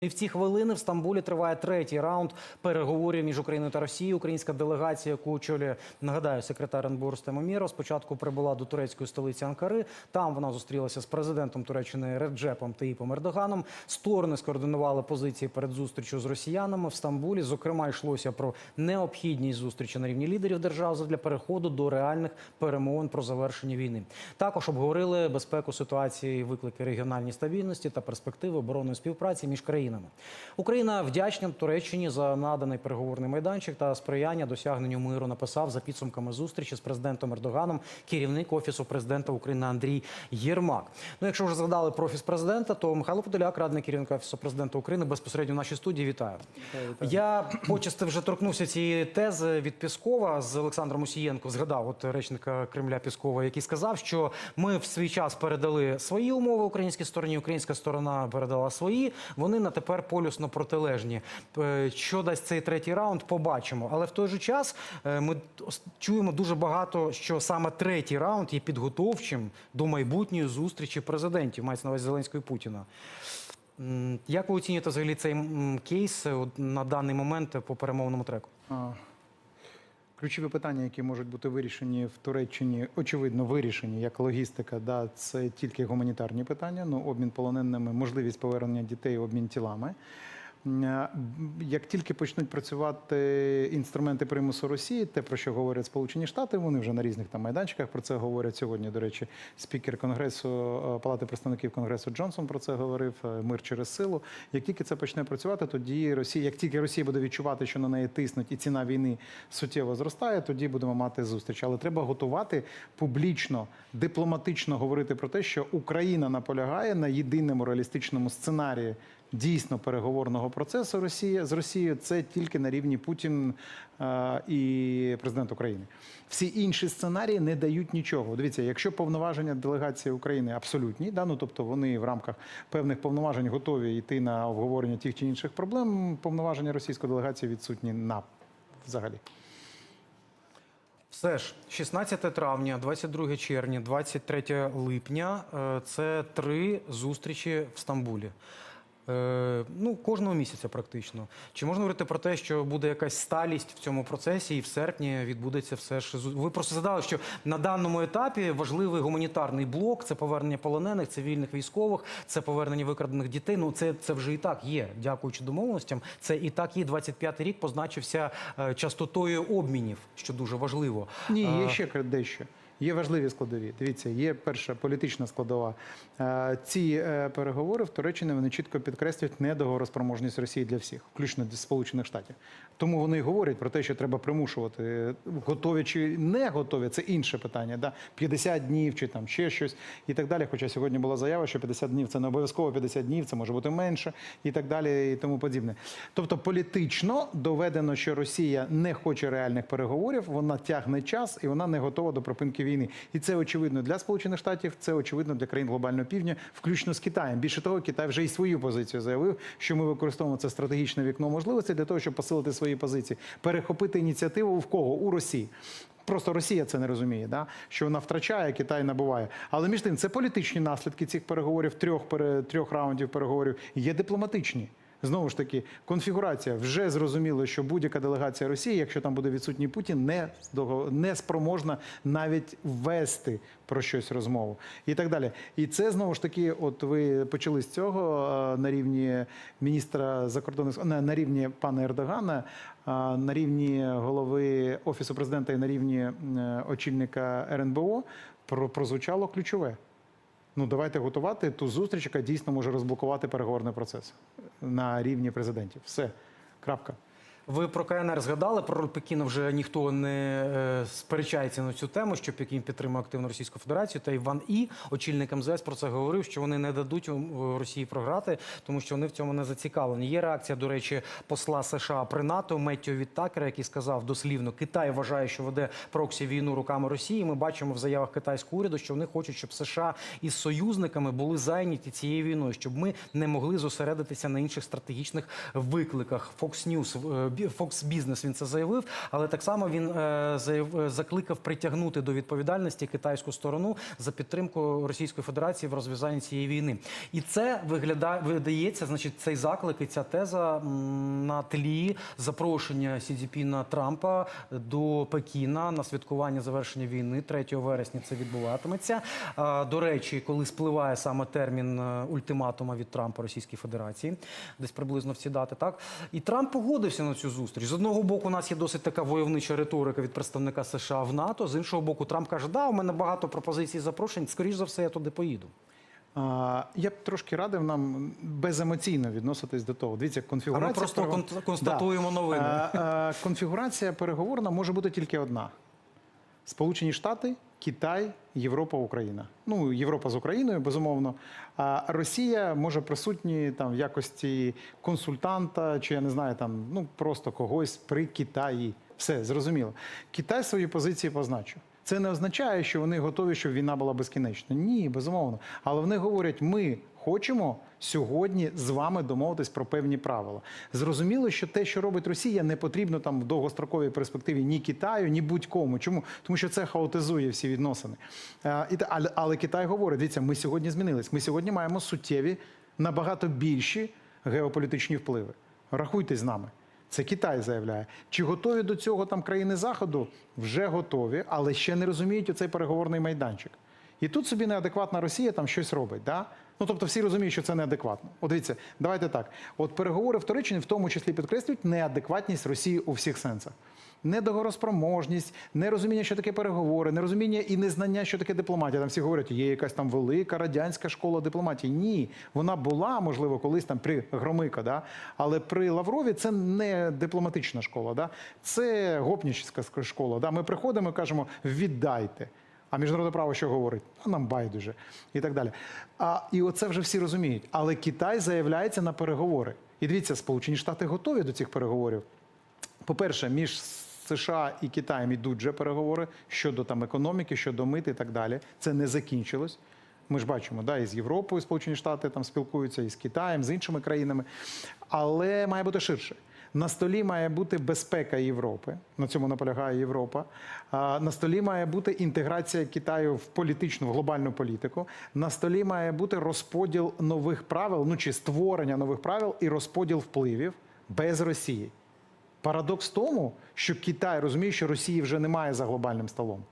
І в ці хвилини в Стамбулі триває третій раунд переговорів між Україною та Росією. Українська делегація, яку очолює, нагадаю, секретар НБУ Рустем Умєров, спочатку прибула до турецької столиці Анкари. Там вона зустрілася з президентом Туреччини Реджепом Таїпом Ердоганом. Сторони скоординували позиції перед зустрічю з росіянами в Стамбулі. Зокрема, йшлося про необхідність зустрічі на рівні лідерів держав для переходу до реальних перемовин про завершення війни. Також обговорили безпеку ситуації, виклики регіональній стабільності та перспективи оборонної співпраці між країнами. Україна вдячна Туреччині за наданий переговорний майданчик та сприяння досягненню миру. Написав за підсумками зустрічі з президентом Ердоганом керівник офісу президента України Андрій Єрмак. Ну, якщо вже згадали про офіс президента, то Михайло Подоляк, радник керівника офісу президента України, безпосередньо в нашій студії. Вітаю. Я почасти вже торкнувся цієї тези від Піскова з Олександром Усієнко. Згадав от речника Кремля Піскова, який сказав, що ми в свій час передали свої умови українській стороні, українська сторона передала свої. Вони на тепер полюсно протилежні. Е, Що дасть цей третій раунд, побачимо. Але в той же час е, ми чуємо дуже багато, що саме третій раунд є підготовчим до майбутньої зустрічі президентів, мається на увазі Зеленського і Путіна. Як ви оцінюєте взагалі цей кейс е, на даний момент по перемовному треку? Ключові питання, які можуть бути вирішені в Туреччині, очевидно, вирішені як логістика, да, це тільки гуманітарні питання, ну, обмін полоненими, можливість повернення дітей, обмін тілами. А, Як тільки почнуть працювати інструменти примусу Росії, те, про що говорять Сполучені Штати, вони вже на різних там майданчиках про це говорять сьогодні. До речі, спікер Конгресу е, Палати представників Конгресу Джонсон про це говорив. е, Мир через силу. Як тільки це почне працювати, тоді Росія, як тільки Росія буде відчувати, що на неї тиснуть, і ціна війни суттєво зростає, тоді будемо мати зустріч. Але треба готувати публічно, дипломатично говорити про те, що Україна наполягає на єдиному реалістичному сценарії. Дійсно переговорного процесу Росія з Росією це тільки на рівні Путін е, і президент України. Всі інші сценарії не дають нічого. Дивіться, якщо повноваження делегації України абсолютні, да, ну тобто вони в рамках певних повноважень готові йти на обговорення тих чи інших проблем, повноваження російської делегації відсутні на взагалі. Все ж, 16 травня, 22 червня, 23 липня е, це три зустрічі в Стамбулі. Е, Ну, кожного місяця практично. Чи можна говорити про те, що буде якась сталість в цьому процесі, і в серпні відбудеться все ж Ви просто задали, що на даному етапі важливий гуманітарний блок це повернення полонених, цивільних військових, це повернення викрадених дітей. Ну це, це вже і так є. Дякуючи домовленостям. Це і так є 25 рік позначився е, частотою обмінів, що дуже важливо. Ні, Е, є ще кра- дещо. Є важливі складові. Дивіться, є перша політична складова. Е, Ці е, переговори в Туреччині вони чітко підкреслюють недоговороспроможність Росії для всіх, включно для Сполучених Штатів. Тому вони говорять про те, що треба примушувати. Е, Готові чи не готові, це інше питання. Да? 50 днів чи там ще щось і так далі. Хоча сьогодні була заява, що 50 днів це не обов'язково 50 днів, це може бути менше і так далі, і тому подібне. Тобто політично доведено, що Росія не хоче реальних переговорів, вона тягне час і вона не готова до припинки війни. І це очевидно для Сполучених Штатів, це очевидно для країн глобального півдня, включно з Китаєм. Більше того, Китай вже і свою позицію заявив, що ми використовуємо це стратегічне вікно можливостей для того, щоб посилити свої позиції, перехопити ініціативу в кого у Росії. Просто Росія це не розуміє, да? що вона втрачає, Китай набуває. Але між тим, це політичні наслідки цих переговорів, трьох, трьох раундів переговорів, є дипломатичні. Знову ж таки, конфігурація вже зрозуміло, що будь-яка делегація Росії, якщо там буде відсутній Путін, не, не спроможна навіть вести про щось розмову і так далі. І це знову ж таки, от ви почали з цього на рівні міністра закордонних на, на рівні пана Ердогана, на рівні голови офісу президента і на рівні е, очільника РНБО про- прозвучало ключове. Ну, давайте готувати ту зустріч, яка дійсно може розблокувати переговорний процес на рівні президентів. Все. Крапка. Ви про КНР згадали, про роль Пекіна вже ніхто не е, сперечається на цю тему, що Пекін підтримує активно Російську Федерацію. Та Іван І, очільник МЗС, про це говорив, що вони не дадуть Росії програти, тому що вони в цьому не зацікавлені. Є реакція, до речі, посла США при НАТО Меттіо Віттакера, який сказав дослівно, Китай вважає, що веде проксі війну руками Росії. Ми бачимо в заявах китайського уряду, що вони хочуть, щоб США із союзниками були зайняті цією війною, щоб ми не могли зосередитися на інших стратегічних викликах. Fox News е, Fox Business він це заявив, але так само він е, заяв, е, закликав притягнути до відповідальності китайську сторону за підтримку Російської Федерації в розв'язанні цієї війни. І це виглядає видається, значить, цей заклик і ця теза на тлі запрошення Сі Цзіпіна Трампа до Пекіна на святкування завершення війни 3 вересня. Це відбуватиметься. До речі, коли спливає саме термін е, ультиматума від Трампа Російській Федерації, десь приблизно в ці дати, так і Трамп погодився на цю зустріч. З одного боку, у нас є досить така войовнича риторика від представника США в НАТО. З іншого боку, Трамп каже: да, у мене багато пропозицій запрошень. Скоріш за все, я туди поїду. Я б трошки радив нам беземоційно відноситись до того. Дивіться, конфігурація... А ми просто переговор... кон- констатуємо новини. А, а, конфігурація переговорна може бути тільки одна: Сполучені Штати, Китай, Європа, Україна. Ну, Європа з Україною, безумовно. А Росія може присутні там в якості консультанта, чи я не знаю, там ну просто когось при Китаї. Все зрозуміло. Китай свої позиції позначив. Це не означає, що вони готові, щоб війна була безкінечна. Ні, безумовно. Але вони говорять: ми хочемо сьогодні з вами домовитись про певні правила. Зрозуміло, що те, що робить Росія, не потрібно там в довгостроковій перспективі ні Китаю, ні будь-кому. Чому? Тому що це хаотизує всі відносини. Е, але, але Китай говорить: дивіться, ми сьогодні змінились. Ми сьогодні маємо суттєві, набагато більші геополітичні впливи. Рахуйтесь з нами. Це Китай заявляє. Чи готові до цього там країни Заходу? Вже готові, але ще не розуміють оцей переговорний майданчик. І тут собі неадекватна Росія там щось робить. Да? Ну тобто всі розуміють, що це неадекватно. От дивіться, давайте так. От переговори в Туреччині в тому числі підкреслюють неадекватність Росії у всіх сенсах. Недогороспроможність, нерозуміння, що таке переговори, нерозуміння і незнання, що таке дипломатія. Там всі говорять, є якась там велика радянська школа дипломатії. Ні, вона була, можливо, колись там при Громика, да? але при Лаврові це не дипломатична школа, да? це гопнічська школа. Да? Ми приходимо і кажемо, віддайте. А міжнародне право що говорить? А нам байдуже і так далі. А і оце вже всі розуміють. Але Китай заявляється на переговори. І дивіться, Сполучені Штати готові до цих переговорів. По-перше, між США і Китаєм ідуть вже переговори щодо там економіки, щодо мит і так далі. Це не закінчилось. Ми ж бачимо, да, і з Європою Сполучені Штати там спілкуються, і з Китаєм, з іншими країнами. Але має бути ширше. На столі має бути безпека Європи. На цьому наполягає Європа. На столі має бути інтеграція Китаю в політичну, в глобальну політику. На столі має бути розподіл нових правил, ну чи створення нових правил і розподіл впливів без Росії. Парадокс в тому, що Китай розуміє, що Росії вже немає за глобальним столом.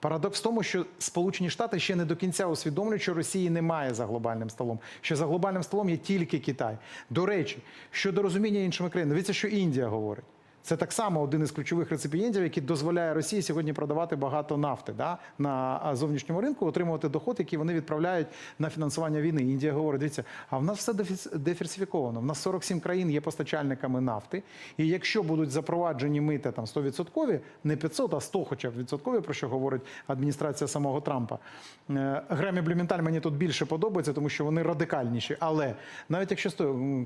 Парадокс в тому, що Сполучені Штати ще не до кінця усвідомлюють, що Росії немає за глобальним столом, що за глобальним столом є тільки Китай. До речі, щодо розуміння іншими країнами, дивіться, що Індія говорить. Це так само один із ключових реципієнтів, який дозволяє Росії сьогодні продавати багато нафти да, на зовнішньому ринку, отримувати доход, який вони відправляють на фінансування війни. Індія говорить: дивіться, а в нас все диверсифіковано. В нас 47 країн є постачальниками нафти. І якщо будуть запроваджені мита там 100%, не 500, а 100 хоча б відсоткові, про що говорить адміністрація самого Трампа. Е, Гремі Блюменталь мені тут більше подобається, тому що вони радикальніші. Але навіть якщо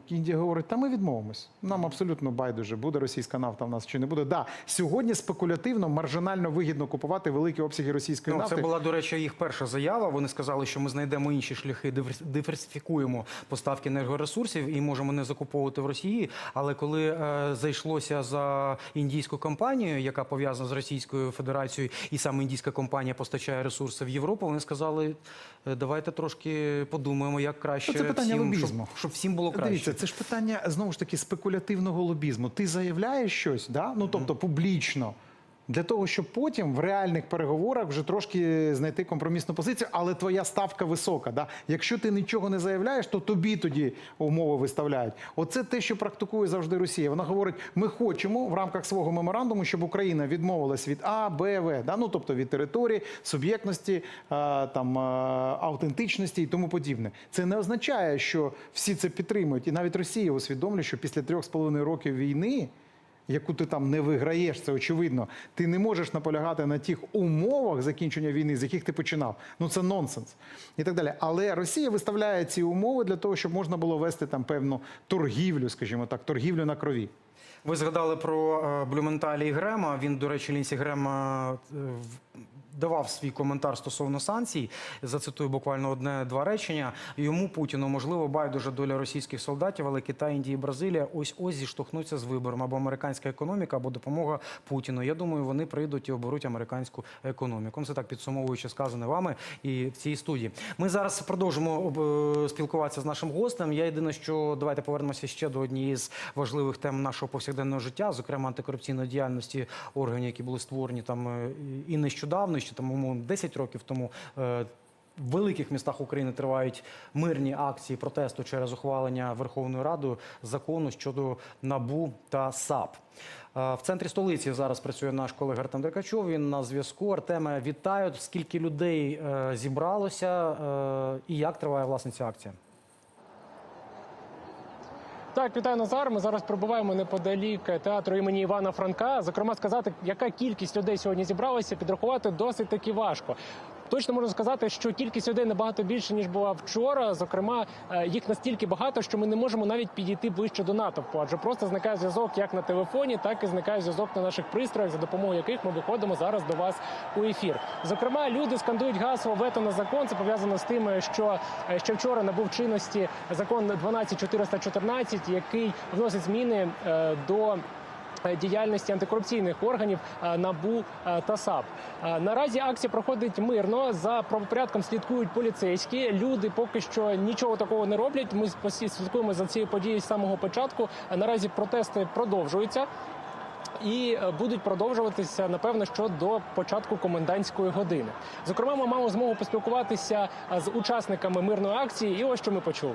Індія говорить, та ми відмовимось. Нам абсолютно байдуже, буде російська нафта в нас чи не буде. Да, сьогодні спекулятивно, маржинально вигідно купувати великі обсяги російської Ну, нафти. це була, до речі, їх перша заява. Вони сказали, що ми знайдемо інші шляхи, диверсифікуємо поставки енергоресурсів і можемо не закуповувати в Росії. Але коли е, зайшлося за індійську компанію, яка пов'язана з Російською Федерацією, і саме індійська компанія постачає ресурси в Європу, вони сказали, «Е, давайте трошки подумаємо, як краще це питання всім, лобізму. щоб, щоб всім було краще. Дивіться, це ж питання знову ж таки спекулятивного лобізму. Ти заявляєш щось, да? ну тобто публічно. Для того, щоб потім в реальних переговорах вже трошки знайти компромісну позицію, але твоя ставка висока. Да? Якщо ти нічого не заявляєш, то тобі тоді умови виставляють. Оце те, що практикує завжди Росія. Вона говорить: ми хочемо в рамках свого меморандуму, щоб Україна відмовилась від А, Б, В, да? ну тобто від території, суб'єктності, там автентичності і тому подібне. Це не означає, що всі це підтримують, і навіть Росія усвідомлює, що після трьох з половиною років війни. Яку ти там не виграєш, це очевидно. Ти не можеш наполягати на тих умовах закінчення війни, з яких ти починав. Ну це нонсенс і так далі. Але Росія виставляє ці умови для того, щоб можна було вести там певну торгівлю, скажімо так, торгівлю на крові. Ви згадали про е, Блюменталі і Грема. Він, до речі, Лінсі Грема е, давав свій коментар стосовно санкцій. Зацитую буквально одне-два речення. Йому Путіну можливо байдуже доля російських солдатів, але Китай, Індія і Бразилія ось ось зіштовхнуться з вибором або американська економіка, або допомога Путіну. Я думаю, вони прийдуть і оберуть американську економіку. Це так підсумовуючи сказане вами і в цій студії. Ми зараз продовжимо е, спілкуватися з нашим гостем. Я єдине, що давайте повернемося ще до однієї з важливих тем нашого повсякденного життя, зокрема антикорупційної діяльності органів, які були створені там е, і нещодавно, ще там умовно 10 років тому. е, В великих містах України тривають мирні акції протесту через ухвалення Верховною Радою закону щодо НАБУ та САП. Е, В центрі столиці зараз працює наш колега Артем Деркачов. Він на зв'язку. Артеме, вітаю. Скільки людей е, зібралося і як триває власне ця акція? Так, вітаю Назар. Ми зараз перебуваємо неподалік театру імені Івана Франка. Зокрема, сказати, яка кількість людей сьогодні зібралася, підрахувати досить таки важко. Точно можу сказати, що кількість людей набагато більше ніж була вчора. Зокрема, е, їх настільки багато, що ми не можемо навіть підійти ближче до натовпу, адже просто зникає зв'язок як на телефоні, так і зникає зв'язок на наших пристроях, за допомогою яких ми виходимо зараз до вас у ефір. Зокрема, люди скандують гасло вето на закон. Це пов'язано з тим, що ще вчора набув чинності закон 12414, який вносить зміни е, до. Е, Діяльності антикорупційних органів е, НАБУ е, та САП наразі акція проходить мирно. За правопорядком слідкують поліцейські. Люди поки що нічого такого не роблять. Ми слідкуємо за цією подією з самого початку. Наразі протести продовжуються. І будуть продовжуватися напевно що до початку комендантської години. Зокрема, ми маємо змогу поспілкуватися з учасниками мирної акції, і ось що ми почули.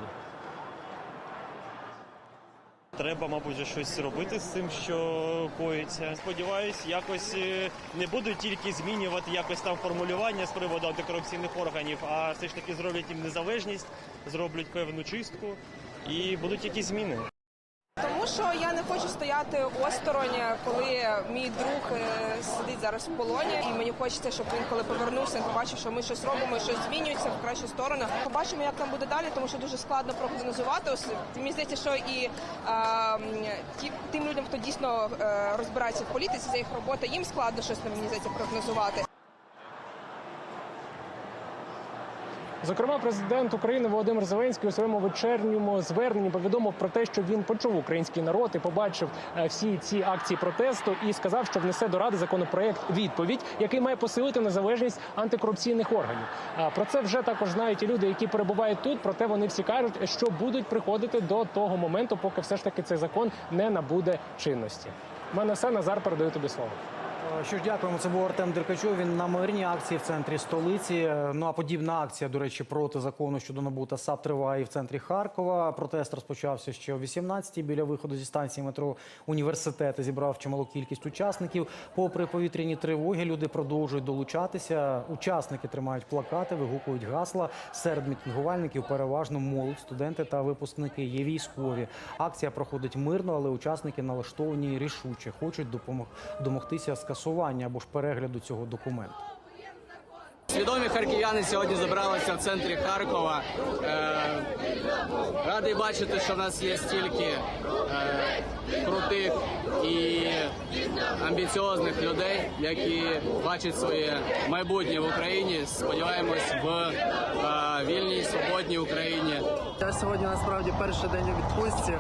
Треба, мабуть, щось робити з цим, що коїться. Сподіваюсь, якось е, не будуть тільки змінювати якось там формулювання з приводу антикорупційних органів, а все ж таки зроблять їм незалежність, зроблять певну чистку і будуть якісь зміни. Тому що я не хочу стояти осторонь, коли мій друг е, сидить зараз в полоні, і мені хочеться, щоб він коли повернувся, побачив, що ми щось робимо, щось змінюється в кращу сторону. Побачимо, як там буде далі, тому що дуже складно прогнозувати. Мені здається, що і е, ті, тим людям, хто дійсно е, розбирається в політиці, це їх робота, їм складно щось мені здається прогнозувати. Зокрема, президент України Володимир Зеленський у своєму вечірньому зверненні повідомив про те, що він почув український народ і побачив е, всі ці акції протесту, і сказав, що внесе до ради законопроект відповідь, який має посилити незалежність антикорупційних органів. А Про це вже також знають і люди, які перебувають тут. Проте вони всі кажуть, що будуть приходити до того моменту, поки все ж таки цей закон не набуде чинності. У мене все Назар передаю тобі слово. Е, Що ж, дякуємо. Це був Артем Деркачов. Він на мирній акції в центрі столиці. Е, Ну а подібна акція, до речі, проти закону щодо НАБУ та САП триває і в центрі Харкова. Протест розпочався ще о 18-й біля виходу зі станції метро університету. Зібрав чималу кількість учасників. Попри повітряні тривоги, люди продовжують долучатися. Учасники тримають плакати, вигукують гасла. Серед мітингувальників переважно молодь, студенти та випускники. Є військові. Акція проходить мирно, але учасники налаштовані рішуче, хочуть допомог домогтися скасування або ж перегляду цього документу. Свідомі харків'яни сьогодні зібралися в центрі Харкова. Е, радий бачити, що в нас є стільки е, крутих і амбіціозних людей, які бачать своє майбутнє в Україні. Сподіваємось в е, вільній свободній Україні. Сьогодні насправді перший день у відпустці.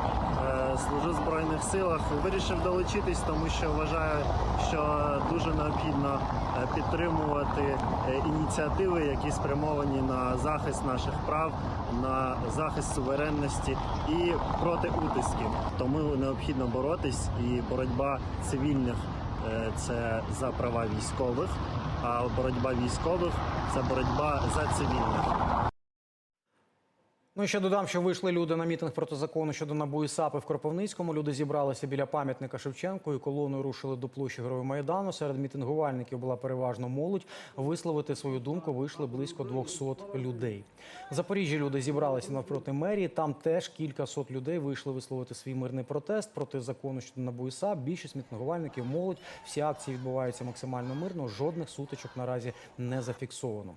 Служу в збройних силах. Вирішив долучитись, тому що вважаю, що дуже необхідно е, підтримувати е, ініціативи, які спрямовані на захист наших прав, на захист суверенності і проти утисків. Тому необхідно боротись, і боротьба цивільних е, це за права військових, а боротьба військових це боротьба за цивільних. Ну і ще додам, що вийшли люди на мітинг проти закону щодо НАБУ і в Кропивницькому. Люди зібралися біля пам'ятника Шевченку і колоною рушили до площі Героїв Майдану. Серед мітингувальників була переважно молодь. Висловити свою думку вийшли близько 200 людей. В Запоріжжі люди зібралися навпроти мерії. Там теж кілька сот людей вийшли висловити свій мирний протест проти закону щодо НАБУ і. Більшість мітингувальників молодь. Всі акції відбуваються максимально мирно. Жодних сутичок наразі не зафіксовано.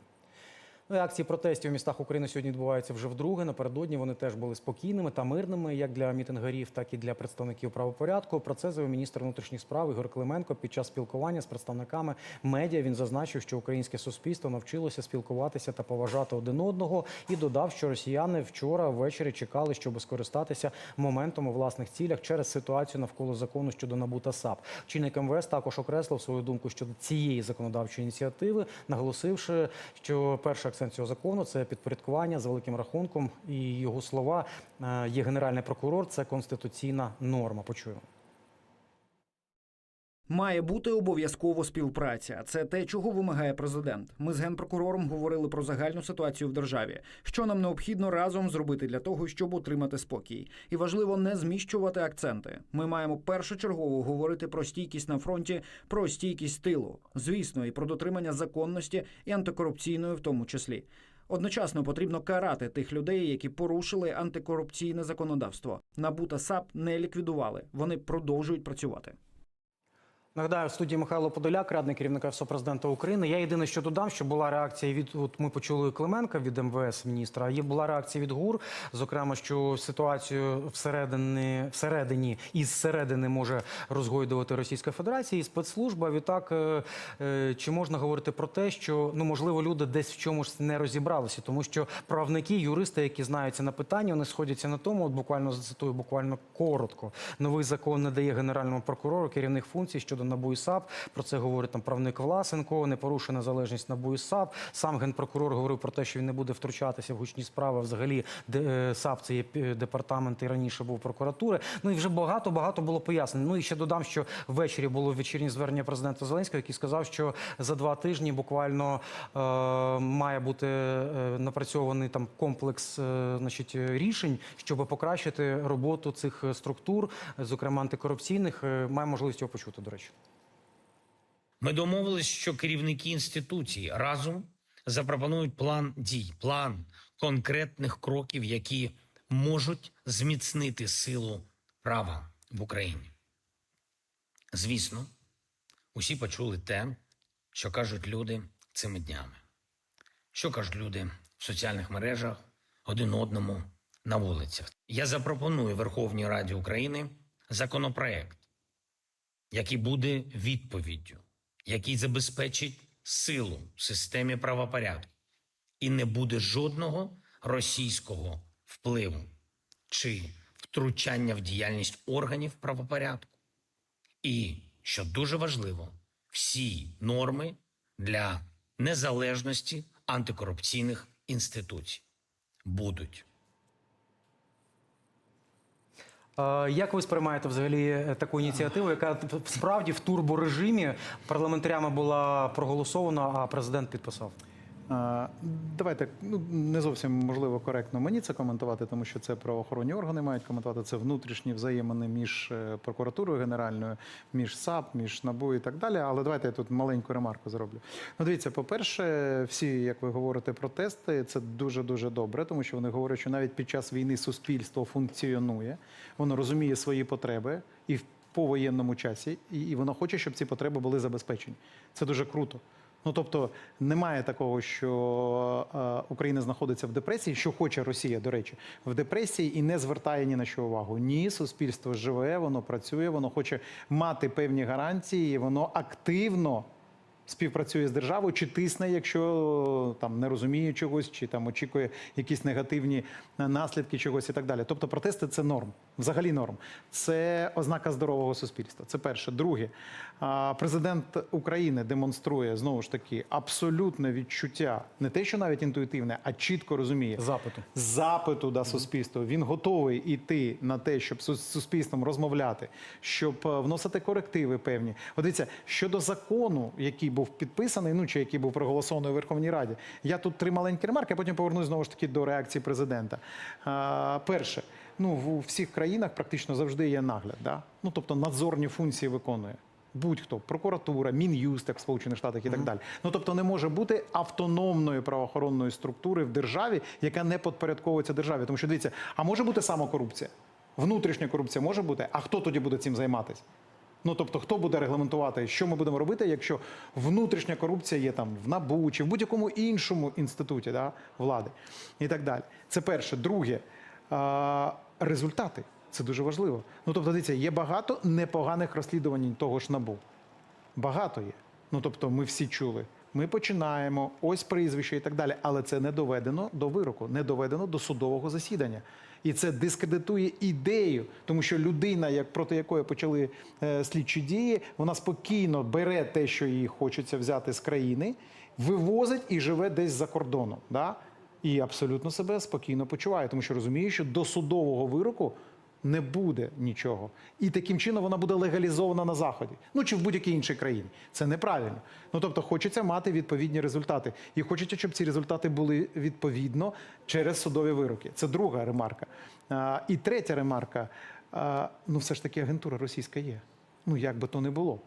Ну, акції протестів у містах України сьогодні відбуваються вже вдруге. Напередодні вони теж були спокійними та мирними, як для мітингарів, так і для представників правопорядку. Про це заявив міністр внутрішніх справ Ігор Клименко під час спілкування з представниками медіа. Він зазначив, що українське суспільство навчилося спілкуватися та поважати один одного, і додав, що росіяни вчора ввечері чекали, щоб скористатися моментом у власних цілях через ситуацію навколо закону щодо НАБУ та САП. Чинник МВС також окреслив свою думку щодо цієї законодавчої ініціативи, наголосивши, що перший акцент цього закону це підпорядкування за великим рахунком, і його слова е, є генеральний прокурор. Це конституційна норма. Почуємо. Має бути обов'язково співпраця. Це те, чого вимагає президент. Ми з генпрокурором говорили про загальну ситуацію в державі. Що нам необхідно разом зробити для того, щоб отримати спокій. І важливо не зміщувати акценти. Ми маємо першочергово говорити про стійкість на фронті, про стійкість тилу, звісно, і про дотримання законності і антикорупційної, в тому числі. Одночасно потрібно карати тих людей, які порушили антикорупційне законодавство. НАБУ та САП не ліквідували. Вони продовжують працювати. Нагадаю, в студії Михайло Подоляк, радник керівника Офісу президента України. Я єдине, що додам, що була реакція від от ми почули Клименка від МВС міністра. а Є була реакція від ГУР, зокрема, що ситуацію всередині, всередині і зсередини може розгойдувати Російська Федерація і спецслужба. Відтак, е, е, чи можна говорити про те, що ну можливо люди десь в чомусь не розібралися, тому що правники, юристи, які знаються на питанні, вони сходяться на тому. От буквально зацитую, буквально коротко. Новий закон не дає генеральному прокурору керівних функцій щодо НАБУ і САП. Про це говорить там правник Власенко. Не порушена незалежність НАБУ і САП. Сам генпрокурор говорив про те, що він не буде втручатися в гучні справи. Взагалі, де е, САП це є департамент і раніше був прокуратури. Ну і вже багато багато було пояснень. Ну і ще додам, що ввечері було вечірнє звернення президента Зеленського, який сказав, що за два тижні буквально е, має бути е, напрацьований там комплекс е, значить, рішень, щоб покращити роботу цих е, структур, зокрема антикорупційних. Має можливість його почути, до речі. Ми домовились, що керівники інституцій разом запропонують план дій, план конкретних кроків, які можуть зміцнити силу права в Україні. Звісно, усі почули те, що кажуть люди цими днями, що кажуть люди в соціальних мережах один одному на вулицях. Я запропоную Верховній Раді України законопроект, який буде відповіддю який забезпечить силу в системі правопорядку, і не буде жодного російського впливу чи втручання в діяльність органів правопорядку. І, що дуже важливо, всі норми для незалежності антикорупційних інституцій будуть. Е, Як ви сприймаєте взагалі е, таку ініціативу, яка справді в турборежимі парламентарями була проголосована, а президент підписав? Давайте ну не зовсім можливо коректно мені це коментувати, тому що це правоохоронні органи мають коментувати. Це внутрішні взаємини між е, прокуратурою генеральною, між САП, між НАБУ і так далі. Але давайте я тут маленьку ремарку зроблю. Ну, дивіться, по-перше, всі, як ви говорите, протести це дуже дуже добре, тому що вони говорять, що навіть під час війни суспільство функціонує, воно розуміє свої потреби і в повоєнному часі, і, і воно хоче, щоб ці потреби були забезпечені. Це дуже круто. Ну тобто немає такого, що е, Україна знаходиться в депресії, що хоче Росія, до речі, в депресії і не звертає ні на що увагу. Ні, суспільство живе, воно працює, воно хоче мати певні гарантії, воно активно співпрацює з державою, чи тисне, якщо там не розуміє чогось, чи там очікує якісь негативні е, наслідки чогось і так далі. Тобто протести це норм, взагалі норм. Це ознака здорового суспільства. Це перше. Друге, президент України демонструє знову ж таки абсолютне відчуття, не те, що навіть інтуїтивне, а чітко розуміє Запиту. запиту да, суспільства. Він готовий йти на те, щоб з суспільством розмовляти, щоб е, вносити корективи певні. От дивіться, щодо закону, який був підписаний, ну чи який був проголосований у Верховній Раді, я тут три маленькі ремарки, а потім повернусь знову ж таки до реакції президента. А, перше, ну в всіх країнах практично завжди є нагляд, да? ну тобто надзорні функції виконує. Будь-хто прокуратура, мін'юст, як в Сполучених Штатах і так далі. Ну тобто не може бути автономної правоохоронної структури в державі, яка не підпорядковується державі. Тому що дивіться, а може бути самокорупція? Внутрішня корупція може бути. А хто тоді буде цим займатися? Ну тобто, хто буде регламентувати, що ми будемо робити, якщо внутрішня корупція є там в НАБУ чи в будь-якому іншому інституті да, влади і так далі. Це перше. Друге, а, результати. Це дуже важливо. Ну тобто, дивіться, є багато непоганих розслідувань того ж НАБУ. Багато є. Ну тобто, ми всі чули. Ми починаємо, ось прізвище і так далі. Але це не доведено до вироку, не доведено до судового засідання. І це дискредитує ідею, тому що людина, як проти якої почали е, слідчі дії, вона спокійно бере те, що їй хочеться взяти з країни, вивозить і живе десь за кордоном. Да? І абсолютно себе спокійно почуває, тому що розуміє, що до судового вироку не буде нічого. І таким чином вона буде легалізована на Заході. Ну чи в будь-якій іншій країні. Це неправильно. Ну тобто хочеться мати відповідні результати. І хочеться, щоб ці результати були відповідно через судові вироки. Це друга ремарка. А, і третя ремарка. А, ну, все ж таки, агентура російська є. Ну, як би то не було.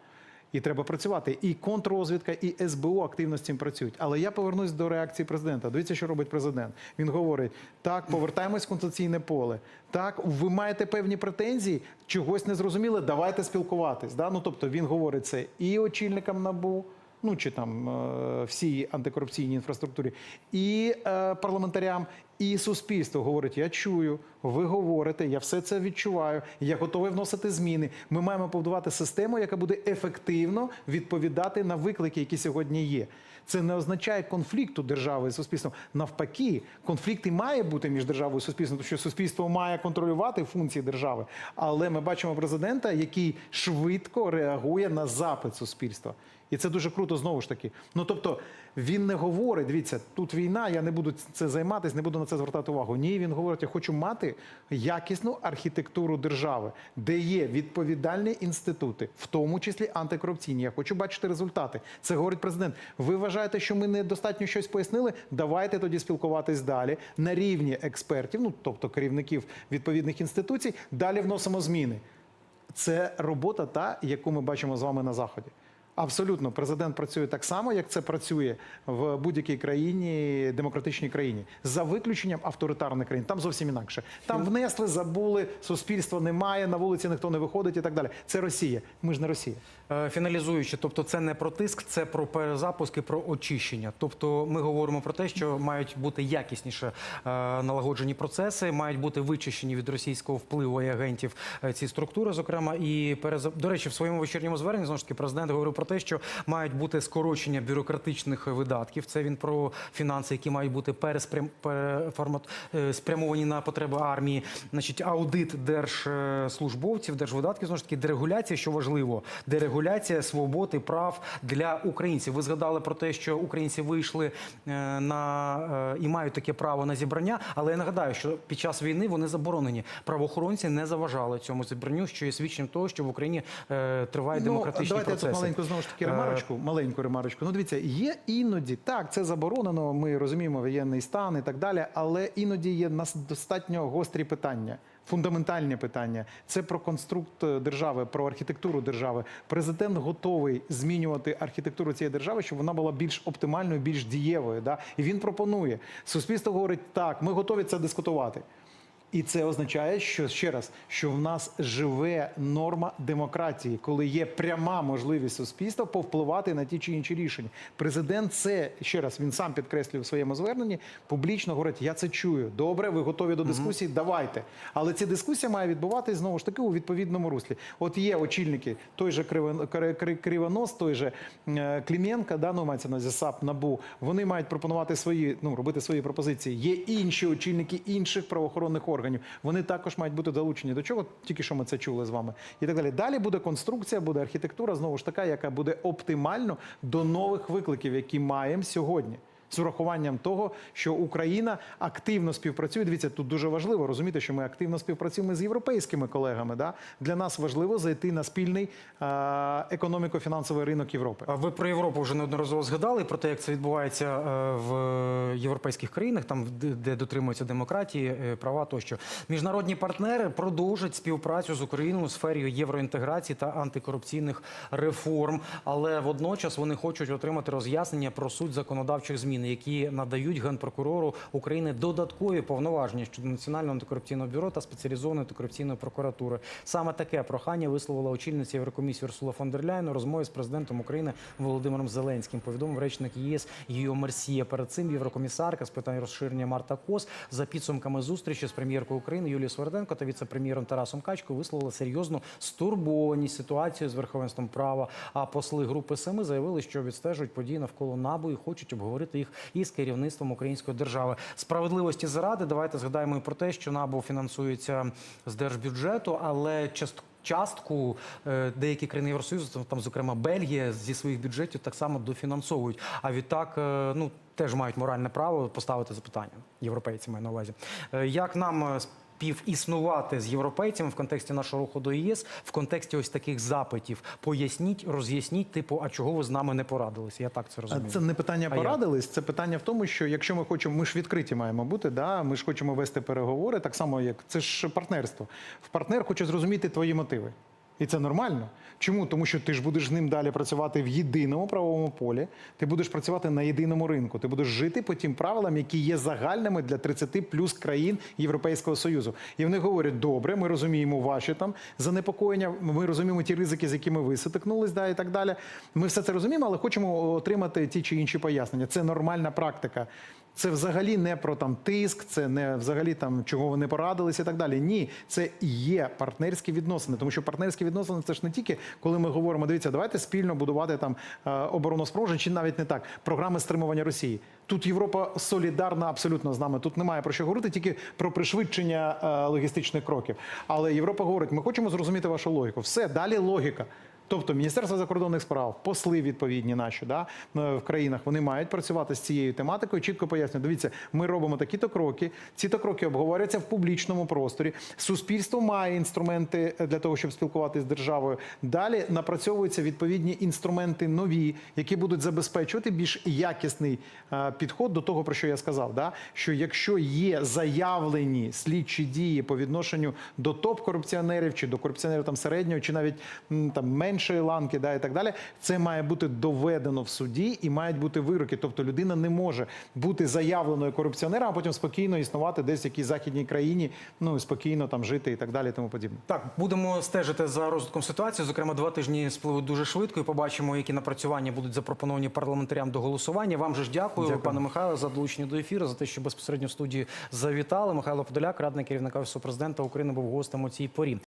І треба працювати. І контррозвідка, і СБУ активно з цим працюють. Але я повернусь до реакції президента. Дивіться, що робить президент. Він говорить: так, повертаємось в конституційне поле. Так, ви маєте певні претензії, чогось не зрозуміли, давайте спілкуватись. Да? Ну, тобто він говорить це і очільникам НАБУ, ну чи там е, всій антикорупційній інфраструктурі, і е, парламентарям, і суспільство говорить: я чую, ви говорите, я все це відчуваю, я готовий вносити зміни. Ми маємо побудувати систему, яка буде ефективно відповідати на виклики, які сьогодні є. Це не означає конфлікту держави і суспільством. Навпаки, конфлікт і має бути між державою і суспільством, тому що суспільство має контролювати функції держави. Але ми бачимо президента, який швидко реагує на запит суспільства. І це дуже круто знову ж таки. Ну тобто він не говорить: дивіться, тут війна, я не буду це займатися, не буду на це звертати увагу. Ні, він говорить, я хочу мати якісну архітектуру держави, де є відповідальні інститути, в тому числі антикорупційні. Я хочу бачити результати. Це говорить президент. Ви вважаєте, що ми недостатньо щось пояснили? Давайте тоді спілкуватись далі на рівні експертів, ну тобто керівників відповідних інституцій. Далі вносимо зміни. Це робота, та яку ми бачимо з вами на заході. Абсолютно, президент працює так само, як це працює в будь-якій країні, демократичній країні, за виключенням авторитарних країн. Там зовсім інакше. Там внесли, забули, суспільства немає, на вулиці ніхто не виходить і так далі. Це Росія. Ми ж не Росія. Е, Фіналізуючи, тобто це не про тиск, це про перезапуск і про очищення. Тобто ми говоримо про те, що мають бути якісніше е, налагоджені процеси, мають бути вичищені від російського впливу і агентів е, ці структури, зокрема, і переза... до речі, в своєму вечірньому зверненні знову ж таки президент говорив про те, що мають бути скорочення бюрократичних видатків. Це він про фінанси, які мають бути переспрям... переформат... е, спрямовані на потреби армії. Значить, аудит держслужбовців, держвидатків, знову ж таки, дерегуляція, що важливо, дерегуляція свобод і прав для українців. Ви згадали про те, що українці вийшли е, на е, і мають таке право на зібрання. Але я нагадаю, що під час війни вони заборонені. Правоохоронці не заважали цьому зібранню, що є свідченням того, що в Україні демократичні Ну, давайте процеси. Знову ж таки Е, ремарочку. Маленьку ремарочку. Ну, дивіться, є іноді так, це заборонено. Ми розуміємо воєнний стан і так далі. Але іноді є нас достатньо гострі питання. Фундаментальні питання це про конструкт е, держави, про архітектуру держави. Президент готовий змінювати архітектуру цієї держави, щоб вона була більш оптимальною, більш дієвою. Да? І він пропонує. Суспільство говорить, так, ми готові це дискутувати. І це означає, що ще раз, що в нас живе норма демократії, коли є пряма можливість суспільства повпливати на ті чи інші рішення. Президент це ще раз він сам підкреслює в своєму зверненні. Публічно говорить: я це чую. Добре, ви готові до дискусії? Давайте. Але ця дискусія має відбуватись знову ж таки у відповідному руслі. От є очільники, той же Кривон- Кри- Кри- Кривонос, той же е, Кліменка, да, ну мається на увазі САП, НАБУ. Вони мають пропонувати свої, ну робити свої пропозиції. Є інші очільники інших правоохоронних органів. Вони також мають бути долучені до чого. Тільки що ми це чули з вами, і так далі. Далі буде конструкція, буде архітектура, знову ж така, яка буде оптимально до нових викликів, які маємо сьогодні. З урахуванням того, що Україна активно співпрацює. Дивіться, тут дуже важливо розуміти, що ми активно співпрацюємо з європейськими колегами. Да? Для нас важливо зайти на спільний економіко-фінансовий ринок Європи. А Ви про Європу вже неодноразово згадали про те, як це відбувається е, в європейських країнах, там де- де дотримуються демократії, е, права тощо. Міжнародні партнери продовжать співпрацю з Україною у сфері євроінтеграції та антикорупційних реформ, але водночас вони хочуть отримати роз'яснення про суть законодавчих змін. Зміни, які надають генпрокурору України додаткові повноваження щодо національного антикорупційного бюро та спеціалізованої антикорупційної прокуратури. Саме таке прохання висловила очільниця Єврокомісії Урсула фон дер Ляйн у розмові з президентом України Володимиром Зеленським. Повідомив речник ЄС Гіо Мерсія. Перед цим єврокомісарка з питань розширення Марта Кос за підсумками зустрічі з прем'єркою України Юлією Сверденко та віце-прем'єром Тарасом Качкою висловила серйозну стурбованість ситуацією з верховенством права. А посли групи Семи заявили, що відстежують події навколо НАБУ і хочуть обговорити їх із керівництвом української держави. Справедливості заради давайте згадаємо і про те, що НАБУ фінансується з держбюджету, але частково частку е, деякі країни Євросоюзу, там, зокрема Бельгія, зі своїх бюджетів так само дофінансовують. А відтак, е, ну теж мають моральне право поставити запитання. Європейці маю на увазі. Е, Як нам співіснувати з європейцями в контексті нашого руху до ЄС, в контексті ось таких запитів? Поясніть, роз'ясніть, типу, а чого ви з нами не порадилися? Я так це розумію. Це не питання А як? порадились, це питання в тому, що якщо ми хочемо, ми ж відкриті маємо бути, да? ми ж хочемо вести переговори, так само як це ж партнерство. В партнер хоче зрозуміти твої мотиви. І це нормально. Чому? Тому що ти ж будеш з ним далі працювати в єдиному правовому полі, ти будеш працювати на єдиному ринку, ти будеш жити по тим правилам, які є загальними для 30 плюс країн Європейського Союзу. І вони говорять: добре, ми розуміємо ваші там занепокоєння, ми розуміємо ті ризики, з якими ви стикнулись, да, і так далі. Ми все це розуміємо, але хочемо отримати ті чи інші пояснення. Це нормальна практика. Це взагалі не про там тиск, це не взагалі там чого вони порадились і так далі. Ні, це є партнерські відносини, тому що партнерські відносини це ж не тільки коли ми говоримо, дивіться, давайте спільно будувати там е, чи навіть не так програми стримування Росії. Тут Європа солідарна абсолютно з нами. Тут немає про що говорити, тільки про пришвидшення е, логістичних кроків. Але Європа говорить: ми хочемо зрозуміти вашу логіку. Все далі логіка. Тобто Міністерство закордонних справ, посли відповідні наші да, е, в країнах, вони мають працювати з цією тематикою, чітко пояснюють, дивіться, ми робимо такі-то кроки, ці-то кроки обговорюються в публічному просторі. Суспільство має інструменти для того, щоб спілкуватися з державою. Далі напрацьовуються відповідні інструменти нові, які будуть забезпечувати більш якісний е, підход до того, про що я сказав. Да? Що якщо є заявлені слідчі дії по відношенню до топ-корупціонерів чи до корупціонерів там середнього, чи навіть там меншої ланки, да, і так далі, це має бути доведено в суді і мають бути вироки. Тобто людина не може бути заявленою корупціонером, а потім спокійно існувати десь в якійсь західній країні, ну і спокійно там жити і так далі, і тому подібне. Так, будемо стежити за розвитком ситуації. Зокрема, два тижні спливуть дуже швидко і побачимо, які напрацювання будуть запропоновані парламентарям до голосування. Вам же ж дякую, Дякую. пане Михайло, за долучення до ефіру, за те, що безпосередньо в студії завітали. Михайло Подоляк, радник керівника Офісу президента України, був гостем у цій порі.